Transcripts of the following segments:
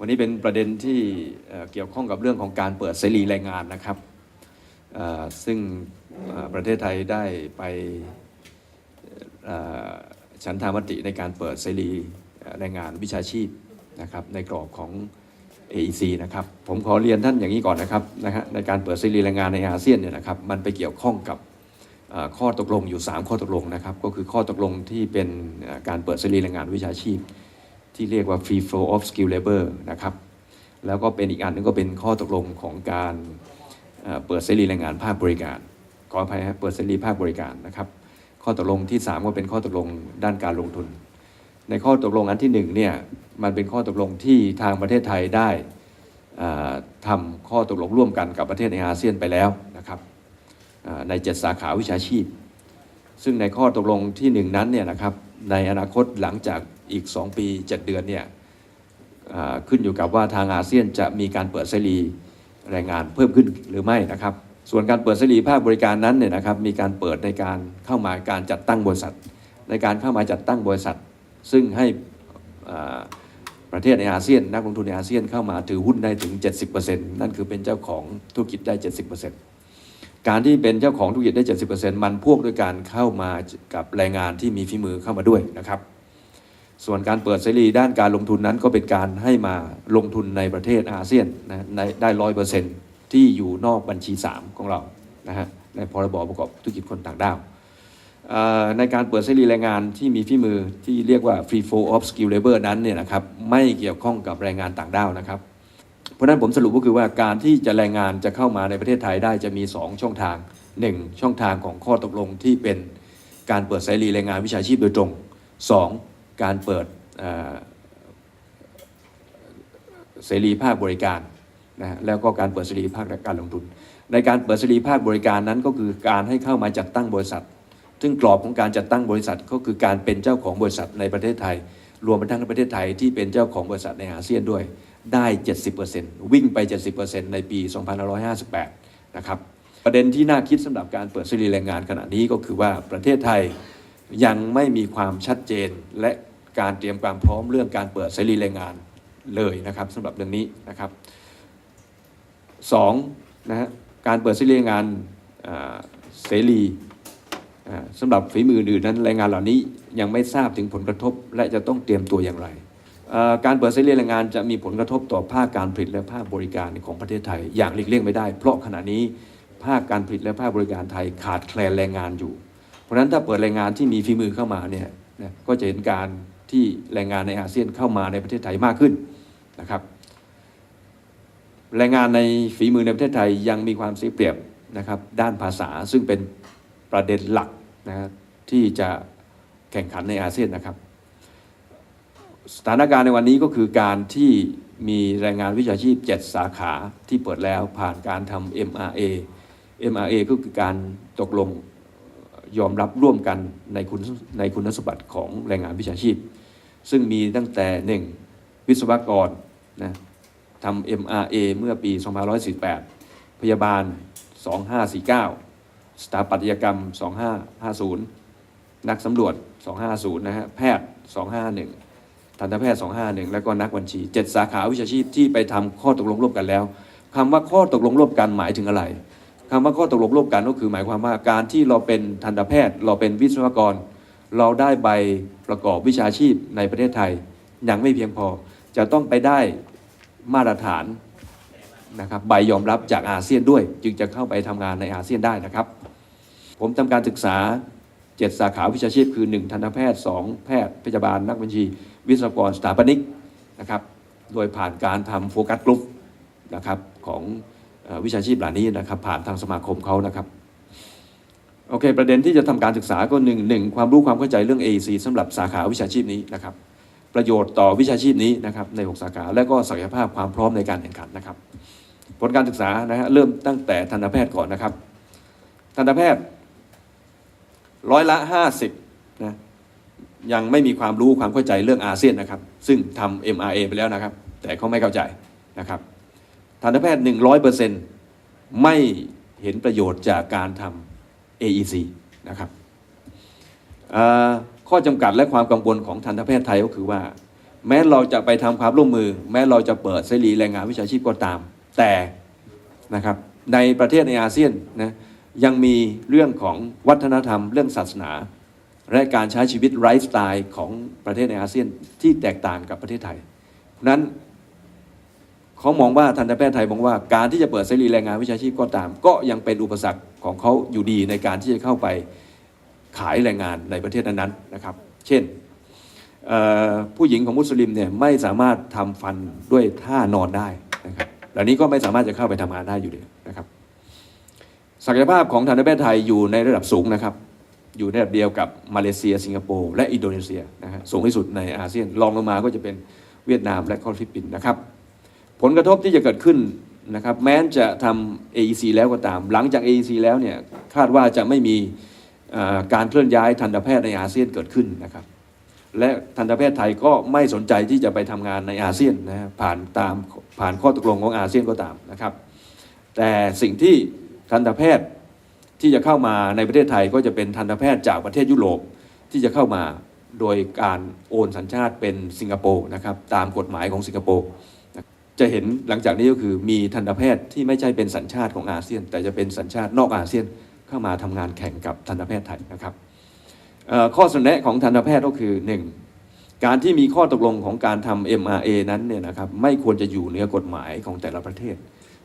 วันนี้เป็นประเด็นที่เกี่ยวข้องกับเรื่องของการเปิดเสรีแรงงานนะครับ ซึ่งประเทศไทยได้ไปฉันทามติในการเปิดเสรีแรงงานวิชาชีพนะครับในกรอบของ AEC นะครับผมขอเรียนท่านอย่างนี้ก่อนนะครับนะฮะในการเปิดเสรีแรงงานในอาเซียนเนี่ยนะครับมันไปเกี่ยวข้องกับข้อตกลงอยู่ 3 ข้อตกลงนะครับก็คือข้อตกลงที่เป็นการเปิดเสรีแรงงานวิชาชีพ ที่เรียกว่า free flow of skill labor นะครับ แล้วก็เป็นอีกอันหนึงก็เป็นข้อตกลงของการเปิดเสรีแรงงานภาคบริการขออภัยครับเปิดเสรีภาคบริการนะครับ ข้อตกลงที่ 3 ก็เป็นข้อตกลงด้านการลงทุน ในข้อตกลงอันที่1เนี่ยมันเป็นข้อตกลงที่ทางประเทศไทยได้เอ่อทำข้อตกลงร่วมกันกับประเทศในอาเซียนไปแล้วนะครับเอ่อใน7สาขาวิชาชีพ ซึ่งในข้อตกลงที่ 1 นั้นเนี่ยนะครับในอนาคตหลังจาก อีก 2 ปี 7 เดือนเนี่ยขึ้นอยู่กับว่าทางอาเซียนจะมีการเปิดเสรีแรงงานเพิ่มขึ้นหรือไม่นะครับ ส่วนการเปิดเสรีภาคบริการนั้นเนี่ยนะครับมีการเปิดในการเข้ามาการจัดตั้งบริษัท ในการเข้ามาจัดตั้งบริษัท ซึ่งให้ประเทศในอาเซียน นักลงทุนในอาเซียนเข้ามาถือหุ้นได้ถึง 70%นั่นคือเป็นเจ้าของธุรกิจได้ 70%การที่เป็นเจ้าของธุรกิจได้ 70%มันพ่วงด้วยการเข้ามากับแรงงานที่มีฝีมือเข้ามาด้วยนะครับ ส่วนการเปิดเสรีด้านการลงทุนนั้นก็เป็นการให้มาลงทุนในประเทศอาเซียนนะในได้ร้อยเปอร์เซ็นที่อยู่นอกบัญชี 3 ของเรานะฮะในพรบประกอบธุรกิจคนต่างด้าวในการเปิดเสรีแรงงานที่มีฝีมือที่เรียกว่า free flow of skill labor นั้นเนี่ยนะครับไม่เกี่ยวข้องกับแรงงานต่างด้าวนะครับ เพราะฉะนั้นผมสรุปก็คือว่าการที่จะแรงงานจะเข้ามาในประเทศไทยได้จะมี 2 ช่องทาง 1 ช่องทางของข้อตกลงที่เป็นการเปิดเสรีแรงงานวิชาชีพโดยตรง 2. การเปิดเสรีภาคบริการนะฮะแล้วก็การเปิดเสรีภาคการลงทุน ในการเปิดเสรีภาคบริการนั้นก็คือการให้เข้ามาจัดตั้งบริษัท ซึ่งกรอบของการจัดตั้งบริษัทก็คือการเป็นเจ้าของบริษัทในประเทศไทย รวมไปทั้งประเทศไทยที่เป็นเจ้าของบริษัทในอาเซียนด้วยได้ 70%วิ่งไป 70%ในปี 2558 นะครับประเด็นที่น่าคิดสำหรับการเปิดเสรีแรงงานขณะนี้ก็คือว่าประเทศไทยยังไม่มีความชัดเจนและ การเตรียมความพร้อมเรื่องการเปิดเสรีแรงงานเลยนะครับสำหรับเรื่องนี้นะครับสองนะฮะการเปิดเสรีแรงงานเสรีสำหรับฝีมืออื่นนั้นแรงงานเหล่านี้ยังไม่ทราบถึงผลกระทบ และจะต้องเตรียมตัวอย่างไรการเปิดเสรีแรงงานจะมีผลกระทบต่อภาคการผลิตและภาคบริการของประเทศไทย อย่างหลีกเลี่ยงไม่ได้ เพราะขณะนี้ภาคการผลิตและภาคบริการไทยขาดแคลนแรงงานอยู่ เพราะฉะนั้นถ้าเปิดแรงงานที่มีฝีมือเข้ามาเนี่ยก็จะเห็นการ ที่แรงงานในอาเซียนเข้ามาในประเทศไทยมากขึ้นนะครับ แรงงานในฝีมือในประเทศไทยยังมีความเสียเปรียบนะครับด้านภาษาซึ่งเป็นประเด็นหลักนะที่จะแข่งขันในอาเซียนนะครับ สถานการณ์ในวันนี้ก็คือการที่มีแรงงานวิชาชีพ 7 สาขาที่เปิดแล้วผ่านการทำ MRA MRA ก็คือการตกลง ยอมรับร่วมกันในคุณในคุณสมบัติของแรงงานวิชาชีพ ซึ่งมีตั้งแต่1วิศวกรนะทำ MRA เมื่อปี 2548 พยาบาล 2549 สถาปัตยกรรม 2550 นักสำรวจ 250 นะฮะ แพทย์ 251 ทันตแพทย์ 251 แล้วก็นักบัญชี 7 สาขาวิชาชีพที่ไปทำข้อตกลงร่วมกันแล้วคำว่าข้อตกลงร่วมกันหมายถึงอะไร คำว่าข้อตกลงร่วมกันก็คือหมายความว่าการที่เราเป็นทันตแพทย์ เราเป็นวิศวกร เราได้ใบประกอบวิชาชีพในประเทศไทย ยังไม่เพียงพอ จะต้องไปได้มาตรฐานนะครับใบยอมรับจากอาเซียนด้วย จึงจะเข้าไปทำงานในอาเซียนได้นะครับ ผมทำการศึกษา 7 สาขาวิชาชีพ คือ 1 ทันตแพทย์ 2 แพทย์พยาบาลนักบัญชี วิศวกรสถาปนิกนะครับโดยผ่านการทำโฟกัสกลุ่มนะครับของ วิชาชีพเหล่านี้นะครับผ่านทางสมาคมเขานะครับโอเค ประเด็นที่จะทำการศึกษาก็หนึ่งหนึ่งความรู้ความเข้าใจเรื่อง AEC สำหรับสาขาวิชาชีพนี้นะครับประโยชน์ต่อวิชาชีพนี้นะครับใน 6 สาขา และก็ศักยภาพความพร้อมในการแข่งขันนะครับ ผลการศึกษานะฮะเริ่มตั้งแต่ทันตแพทย์ก่อนนะครับ ทันตแพทย์ร้อยละ 50นะยังไม่มีความรู้ความเข้าใจเรื่องอาเซียนนะครับ ซึ่งทำ MRA ไปแล้วนะครับ แต่เขาไม่เข้าใจนะครับ ทันตแพทย์ 100%ไม่เห็นประโยชน์จากการทำ AEC นะครับข้อจำกัดและความกังวลของทันตแพทย์ไทยก็คือว่า แม้เราจะไปทำความร่วมมือ แม้เราจะเปิดเสรีแรงงานวิชาชีพก็ตาม แต่นะครับในประเทศในอาเซียนนะยังมีเรื่องของวัฒนธรรม เรื่องศาสนา และการใช้ชีวิตไลฟ์สไตล์ของประเทศในอาเซียนที่แตกต่างกับประเทศไทยนั้น เขามองว่าทันตแพทย์ไทยมองว่าการที่จะเปิดเสรีแรงงานวิชาชีพก็ตาม ก็ยังเป็นอุปสรรคของเขาอยู่ดีในการที่จะเข้าไปขายแรงงานในประเทศนั้นๆนะครับ เช่นผู้หญิงของมุสลิมเนี่ยไม่สามารถทำฟันด้วยท่านอนได้นะครับเหล่านี้ก็ไม่สามารถจะเข้าไปทำงานได้อยู่ดีนะครับ ศักยภาพของทันตแพทย์ไทยอยู่ในระดับสูงนะครับ อยู่ในระดับเดียวกับมาเลเซีย สิงคโปร์และอินโดนีเซียนะฮะสูงที่สุดในอาเซียนรองลงมาก็จะเป็นเวียดนามและฟิลิปปินส์นะครับ ผลกระทบที่จะเกิดขึ้นนะครับแม้จะทำ AEC แล้วก็ตาม หลังจาก AEC แล้วเนี่ยคาดว่าจะไม่มีการเคลื่อนย้ายทันตแพทย์ในอาเซียนเกิดขึ้นนะครับ และทันตแพทย์ไทยก็ไม่สนใจที่จะไปทำงานในอาเซียนนะผ่านตามผ่านข้อตกลงของอาเซียนก็ตามนะครับ แต่สิ่งที่ทันตแพทย์ที่จะเข้ามาในประเทศไทยก็จะเป็นทันตแพทย์จากประเทศยุโรปที่จะเข้ามาโดยการโอนสัญชาติเป็นสิงคโปร์นะครับตามกฎหมายของสิงคโปร์ จะเห็นหลังจากนี้ก็คือมีทันตแพทย์ที่ไม่ใช่เป็นสัญชาติของอาเซียน แต่จะเป็นสัญชาตินอกอาเซียนเข้ามาทำงานแข่งกับทันตแพทย์ไทยนะครับข้อเสนอแนะของทันตแพทย์ก็คือ 1. การที่มีข้อตกลงของการทำ MRA นั้นเนี่ยนะครับไม่ควรจะอยู่เหนือกฎหมายของแต่ละประเทศ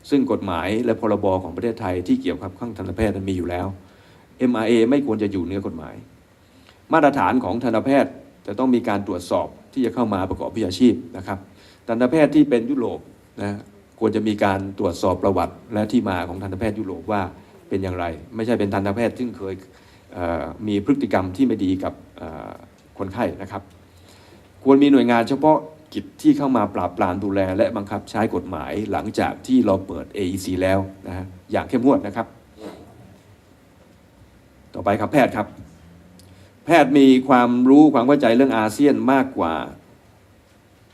ซึ่งกฎหมายและพรบของประเทศไทยที่เกี่ยวกับข้างทันตแพทย์นั้นมีอยู่แล้ว MRA ไม่ควรจะอยู่เหนือกฎหมาย มาตรฐานของทันตแพทย์จะต้องมีการตรวจสอบที่จะเข้ามาประกอบวิชาชีพนะครับ ทันตแพทย์ที่เป็นยุโรปนะควรจะมีการตรวจสอบประวัติและที่มาของทันตแพทย์ยุโรปว่าเป็นอย่างไร ไม่ใช่เป็นทันตแพทย์ซึ่งเคยเมีพฤติกรรมที่ไม่ดีกับคนไข้นะครับ ควรมีหน่วยงานเฉพาะกิจที่เข้ามาปราบปรามดูแล และบังคับใช้กฎหมายหลังจากที่เราเปิด AEC แล้วนะฮะอย่างเข้มงวดนะครับ ต่อไปครับแพทย์ครับ แพทย์มีความรู้ความเข้าใจเรื่องอาเซียนมากกว่า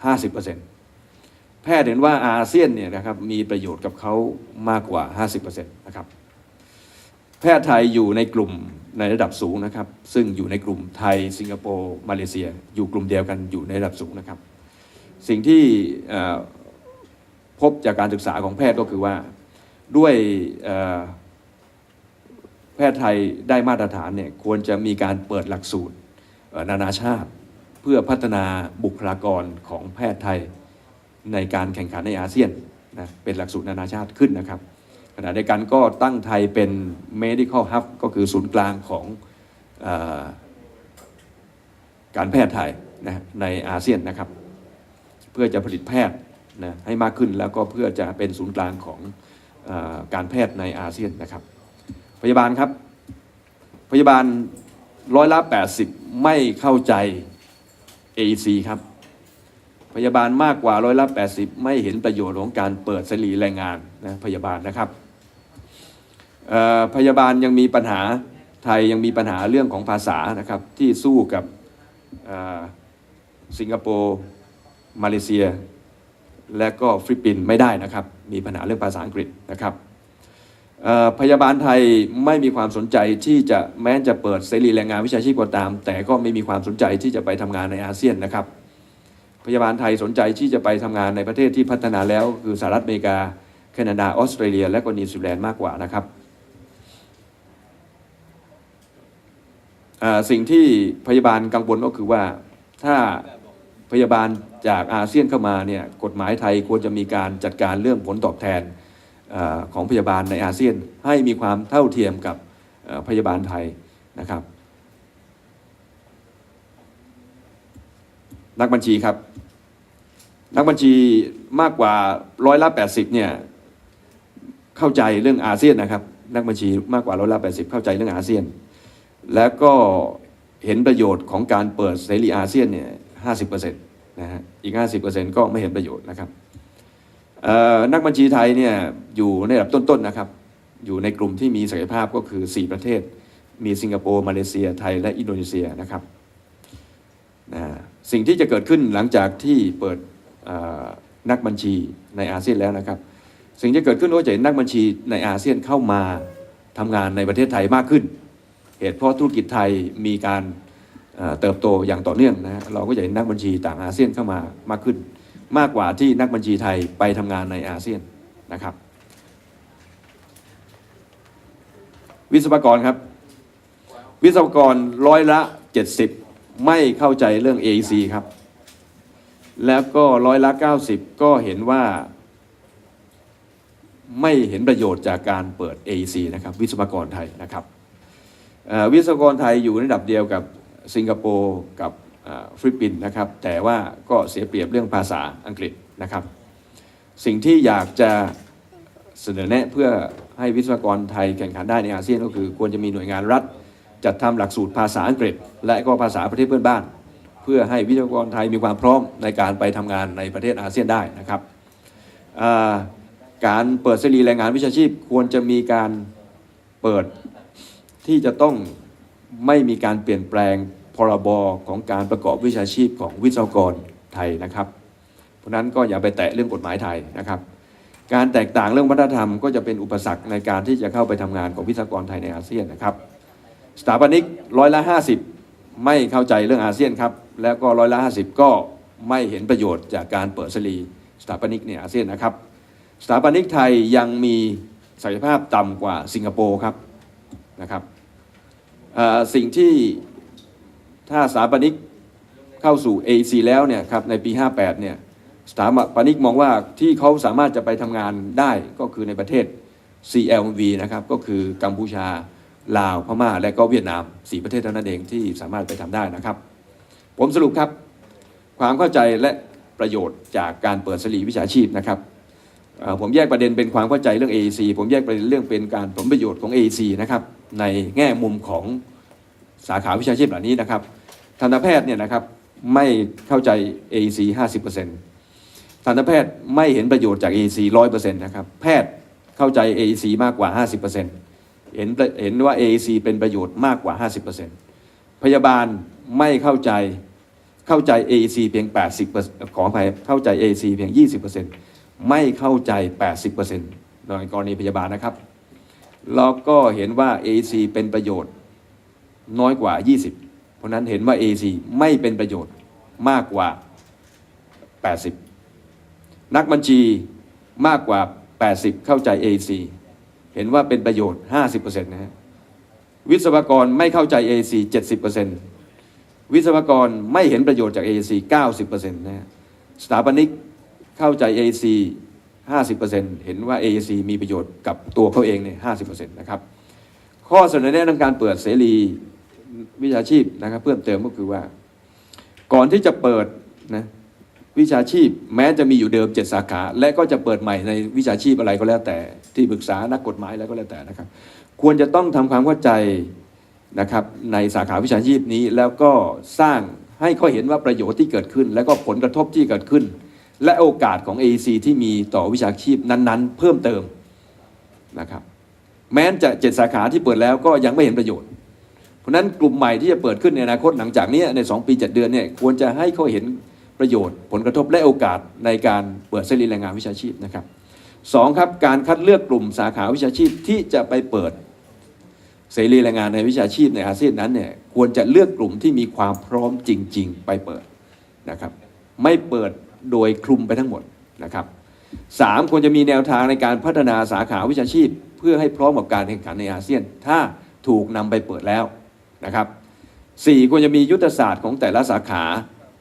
50%แพทย์เห็นว่าอาเซียนเนี่ยนะครับมีประโยชน์กับเขามากกว่า 50%นะครับแพทย์ไทยอยู่ในกลุ่มในระดับสูงนะครับ ซึ่งอยู่ในกลุ่มไทย สิงคโปร์มาเลเซีย อยู่กลุ่มเดียวกันอยู่ในระดับสูงนะครับ สิ่งที่พบจากการศึกษาของแพทย์ก็คือว่าด้วยแพทย์ไทยได้มาตรฐานเนี่ยควรจะมีการเปิดหลักสูตรนานาชาติ เพื่อพัฒนาบุคลากรของแพทย์ไทย ในการแข่งขันในอาเซียนนะเป็นหลักสูตรนานาชาติขึ้นนะครับขณะเดียวกันก็ตั้งไทยเป็น medical hub ก็คือศูนย์กลางของอการแพทย์ไทยนะในอาเซียนนะครับ เพื่อจะผลิตแพทย์นะให้มากขึ้นแล้วก็เพื่อจะเป็นศูนย์กลางของอการแพทย์ในอาเซียนนะครับ พยาบาลครับพยาบาลร้อยละ80 ไม่เข้าใจ AEC ครับ ยาบาลมากกว่าร้อยละ 80 ไม่เห็นประโยชน์ของการเปิดเสรีแรงงานนะพยาบาลนะครับพยาบาลยังมีปัญหาไทยยังมีปัญหาเรื่องของภาษานะครับที่สู้กับสิงคโปร์มาเลเซีย และก็ฟิลิปปินส์ไม่ได้นะครับ มีปัญหาเรื่องภาษาอังกฤษนะครับพยาบาลไทยไม่มีความสนใจที่จะแม้จะเปิดเสรีแรงงานวิชาชีพก็ตาม แต่ก็ไม่มีความสนใจที่จะไปทำงานในอาเซียนนะครับ พยาบาลไทยสนใจที่จะไปทำงานในประเทศที่พัฒนาแล้ว คือสหรัฐอเมริกา แคนาดา ออสเตรเลีย และก็นิวซีแลนด์มากกว่านะครับสิ่งที่พยาบาลกังวลก็คือว่าถ้าพยาบาลจากอาเซียนเข้ามาเนี่ยกฎหมายไทยควรจะมีการจัดการเรื่องผลตอบแทนอของพยาบาลในอาเซียนให้มีความเท่าเทียมกับพยาบาลไทยนะครับ นักบัญชีครับ นักบัญชีมากกว่าร้อยละ80เนี่ยเข้าใจเรื่องอาเซียนนะครับ นักบัญชีมากกว่าร้อยละ80เข้าใจเรื่องอาเซียน แล้วก็เห็นประโยชน์ของการเปิดเสรีอาเซียนเนี่ย50%นต์นะฮะอีก50%ก็ไม่เห็นประโยชน์นะครับนักบัญชีไทยเนี่ยอยู่ในระดับต้นๆนะครับ อยู่ในกลุ่มที่มีศักยภาพก็คือ 4 ประเทศ มีสิงคโปร์ มาเลเซีย ไทย และอินโดนีเซียนะครับ นะสิ่งที่จะเกิดขึ้นหลังจากที่เปิดนักบัญชีในอาเซียนแล้วนะครับ สิ่งที่เกิดขึ้นก็จะเห็นนักบัญชีในอาเซียนเข้ามาทำงานในประเทศไทยมากขึ้น เหตุเพราะธุรกิจไทยมีการเติบโตอย่างต่อเนื่องนะฮะเราก็จะเห็นนักบัญชีต่างอาเซียนเข้ามามากขึ้น มากกว่าที่นักบัญชีไทยไปทำงานในอาเซียนนะครับ วิศวกรครับ วิศวกรร้อยละ 70 ไม่เข้าใจเรื่อง AEC ครับ แล้วก็ร้อยละ 90 ก็เห็นว่า ไม่เห็นประโยชน์จากการเปิด AEC นะครับ วิศวกรไทยนะครับวิศวกรไทยอยู่ในระดับเดียวกับสิงคโปร์กับฟิลิปปินส์นะครับ แต่ว่าก็เสียเปรียบเรื่องภาษาอังกฤษนะครับ สิ่งที่อยากจะเสนอแนะเพื่อให้วิศวกรไทยแข่งขันได้ในอาเซียนก็คือ ควรจะมีหน่วยงานรัฐ จัดทำหลักสูตรภาษาอังกฤษ และก็ภาษาประเทศเพื่อนบ้าน เพื่อให้วิศวกรไทยมีความพร้อมในการไปทำงานในประเทศอาเซียนได้นะครับการเปิดเสรีแรงงานวิชาชีพควรจะมีการเปิดที่จะต้องไม่มีการเปลี่ยนแปลงพรบของการประกอบวิชาชีพของวิศวกรไทยนะครับ เพราะฉะนั้นก็อย่าไปแตะเรื่องกฎหมายไทยนะครับ การแตกต่างเรื่องวัฒนธรรมก็จะเป็นอุปสรรคในการที่จะเข้าไปทำงานของวิศวกรไทยในอาเซียนนะครับ สถาปนิกร้อยละ 50 ไม่เข้าใจเรื่องอาเซียนครับ แล้วก็ร้อยละ 50 ก็ไม่เห็นประโยชน์จากการเปิดสลีสถาปนิกในอาเซียนนะครับ สถาปนิกไทยยังมีศักยภาพต่ำกว่าสิงคโปร์ครับนะครับสิ่งที่ถ้าสถาปนิกเข้าสู่ AEC แล้วเนี่ยครับในปี 58 เนี่ยสถาปนิกมองว่าที่เขาสามารถจะไปทำงานได้ก็คือในประเทศ CLV นะครับก็คือกัมพูชา ลาวพม่า และก็เวียดนามสี่ประเทศเท่านั้นเองที่สามารถไปทำได้นะครับ ผมสรุปครับ ความเข้าใจและประโยชน์จากการเปิดสลีวิชาชีพนะครับผมแยกประเด็นเป็นความเข้าใจเรื่อง AEC ผมแยกประเด็นเรื่องเป็นการผลประโยชน์ของ AEC นะครับในแง่มุมของสาขาวิชาชีพเหล่านี้นะครับทันตแพทย์เนี่ยนะครับไม่เข้าใจ AEC 50%ทันตแพทย์ไม่เห็นประโยชน์จาก AEC 100%นะครับแพทย์เข้าใจ AEC มากกว่า 50% เห็นเห็นว่า AEC เป็นประโยชน์มากกว่า 50%พยาบาลไม่เข้าใจเข้าใจ AEC เพียง 80%ขออภัยเข้าใจ AEC เพียง 20%ไม่เข้าใจ 80%ในกรณีพยาบาลนะครับแล้วก็เห็นว่า AEC เป็นประโยชน์น้อยกว่า 20 เพราะนั้นเห็นว่า AEC ไม่เป็นประโยชน์มากกว่า 80 นักบัญชีมากกว่า 80 เข้าใจ AEC เห็นว่าเป็นประโยชน์ 50%นะฮะวิศวกรไม่เข้าใจ AEC 70%วิศวกรไม่เห็นประโยชน์จาก AEC 90%นะฮะสถาปนิกเข้าใจ AEC 50%เห็นว่า AEC มีประโยชน์กับตัวเขาเองเนี่ย50%นะครับข้อเสนอแนะในการเปิดเสรีวิชาชีพนะครับเพิ่มเติมก็คือว่า ก่อนที่จะเปิดนะ วิชาชีพแม้จะมีอยู่เดิมเจ็ดสาขา และก็จะเปิดใหม่ในวิชาชีพอะไรก็แล้วแต่ที่ปรึกษานักกฎหมายอะไรก็แล้วแต่นะครับ ควรจะต้องทำความเข้าใจนะครับในสาขาวิชาชีพนี้แล้วก็สร้างให้เขาเห็นว่าประโยชน์ที่เกิดขึ้น และก็ผลกระทบที่เกิดขึ้น และโอกาสของ AEC ที่มีต่อวิชาชีพนั้นๆ เพิ่มเติมนะครับแม้จะเจ็ดสาขาที่เปิดแล้วก็ยังไม่เห็นประโยชน์ เพราะฉะนั้นกลุ่มใหม่ที่จะเปิดขึ้นในอนาคตหลังจากนี้ใน 2 ปี 7 เดือนเนี่ยควรจะให้เขาเห็น ประโยชน์ ผลกระทบและโอกาสในการเปิดเสรีแรงงานวิชาชีพนะครับสองครับการคัดเลือกกลุ่มสาขาวิชาชีพที่จะไปเปิดเสรีแรงงานในวิชาชีพในอาเซียนนั้นเนี่ยควรจะเลือกกลุ่มที่มีความพร้อมจริง ๆ ไปเปิดนะครับไม่เปิดโดยคลุมไปทั้งหมดนะครับสามควรจะมีแนวทางในการพัฒนาสาขาวิชาชีพ เพื่อให้พร้อมกับการแข่งขันในอาเซียน ถ้าถูกนำไปเปิดแล้วนะครับสี่ควรจะมียุทธศาสตร์ของแต่ละสาขา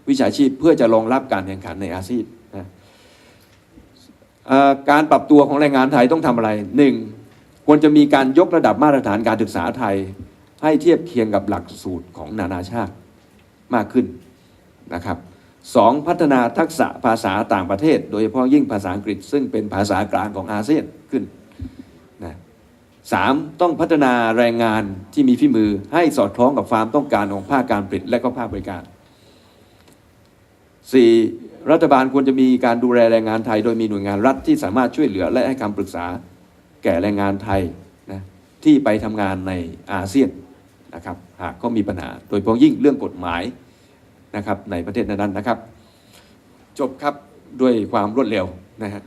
วิชาชีพเพื่อจะรองรับการแข่งขันในอาเซียนนะการปรับตัวของแรงงานไทยต้องทำอะไรหนึ่งควรจะมีการยกระดับมาตรฐานการศึกษาไทย ให้เทียบเคียงกับหลักสูตรของนานาชาติมากขึ้นนะครับสองพัฒนาทักษะภาษาต่างประเทศ โดยเฉพาะยิ่งภาษาอังกฤษ ซึ่งเป็นภาษากลางของอาเซียนขึ้นนะสามต้องพัฒนาแรงงานที่มีฝีมือให้สอดคล้องกับความต้องการของภาคการผลิตและก็ภาคบริการ สี่รัฐบาลควรจะมีการดูแลแรงงานไทย โดยมีหน่วยงานรัฐที่สามารถช่วยเหลือและให้คำปรึกษาแก่แรงงานไทยนะที่ไปทำงานในอาเซียนนะครับหากก็มีปัญหา โดยเฉพาะยิ่งเรื่องกฎหมายนะครับในประเทศนั้นๆนะครับ จบครับด้วยความรวดเร็วนะฮะ